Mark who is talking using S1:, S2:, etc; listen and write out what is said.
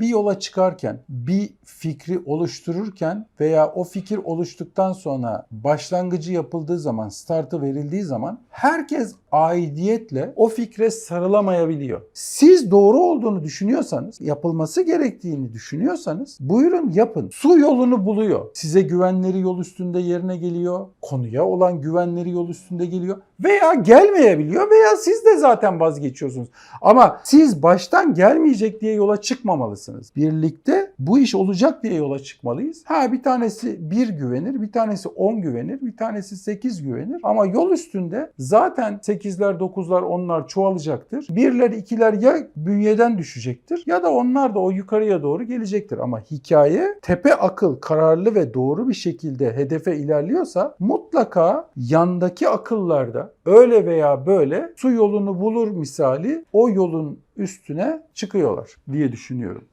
S1: Bir yola çıkarken, bir fikri oluştururken veya o fikir oluştuktan sonra başlangıcı yapıldığı zaman, startı verildiği zaman herkes aidiyetle o fikre sarılamayabiliyor. Siz doğru olduğunu düşünüyorsanız, yapılması gerektiğini düşünüyorsanız buyurun yapın. Su yolunu buluyor. Size güvenleri yol üstünde yerine geliyor. Konuya olan güvenleri yol üstünde geliyor. Veya gelmeyebiliyor veya siz de zaten vazgeçiyorsunuz. Ama siz baştan gelmeyecek diye yola çıkmamalısınız. Birlikte bu iş olacak diye yola çıkmalıyız. Ha bir tanesi bir güvenir, bir tanesi 10 güvenir, bir tanesi 8 güvenir. Ama yol üstünde zaten 8'ler, 9'lar, 10'lar çoğalacaktır. Birler, ikiler ya bünyeden düşecektir ya da onlar da o yukarıya doğru gelecektir. Ama hikaye tepe akıl kararlı ve doğru bir şekilde hedefe ilerliyorsa mutlaka yandaki akıllarda öyle veya böyle su yolunu bulur misali o yolun üstüne çıkıyorlar diye düşünüyorum.